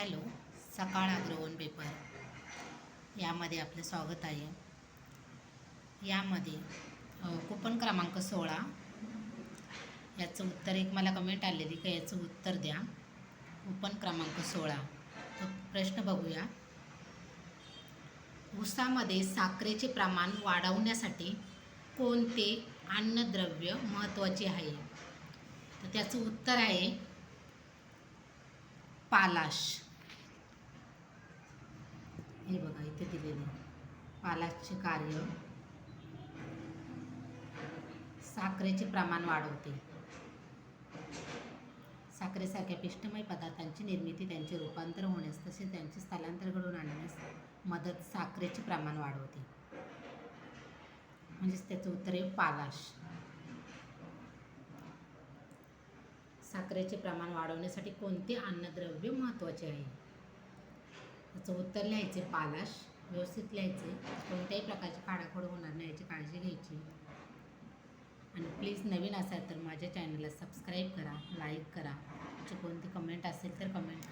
Hello सकाळ अग्रवन paper. यामध्ये आपलं स्वागत आहे. यामध्ये कुपन क्रमांक सोळा. याचं उत्तर एक मला कमेंट आलेली का याचं उत्तर द्या. कुपन क्रमांक सोळा. तर प्रश्न बघूया. ऊसामध्ये साखरेचे प्रमाण वाढवण्यासाठी कोणते अन्नद्रव्य महत्त्वाचे आहे? तर त्याचं उत्तर आहे पालाश. हे बघा इथे दिलेले पालाचे कार्य. साखरेचे प्रमाण वाढवते. साखरेसारख्या पिष्टमय पदार्थांची निर्मिती त्यांचे रूपांतर होण्यास तसेच त्यांचे स्थलांतर घडवून आणण्यास मदत साखरेचे प्रमाण वाढवते. म्हणजेच त्याचं उत्तर आहे पालाश. साखरेचे प्रमाण वाढवण्यासाठी कोणते अन्नद्रव्य महत्त्वाचे आहे? त्याचं उत्तर लिहायचे पालाश. व्यवस्थित लिहायचे. कोणत्याही प्रकारची खाडाखोड होणार नाही याची काळजी घ्यायची. आणि प्लीज नवीन असाल तर माझ्या चॅनलला सबस्क्राईब करा लाईक करा. तुमची कोणती कमेंट असेल तर कमेंट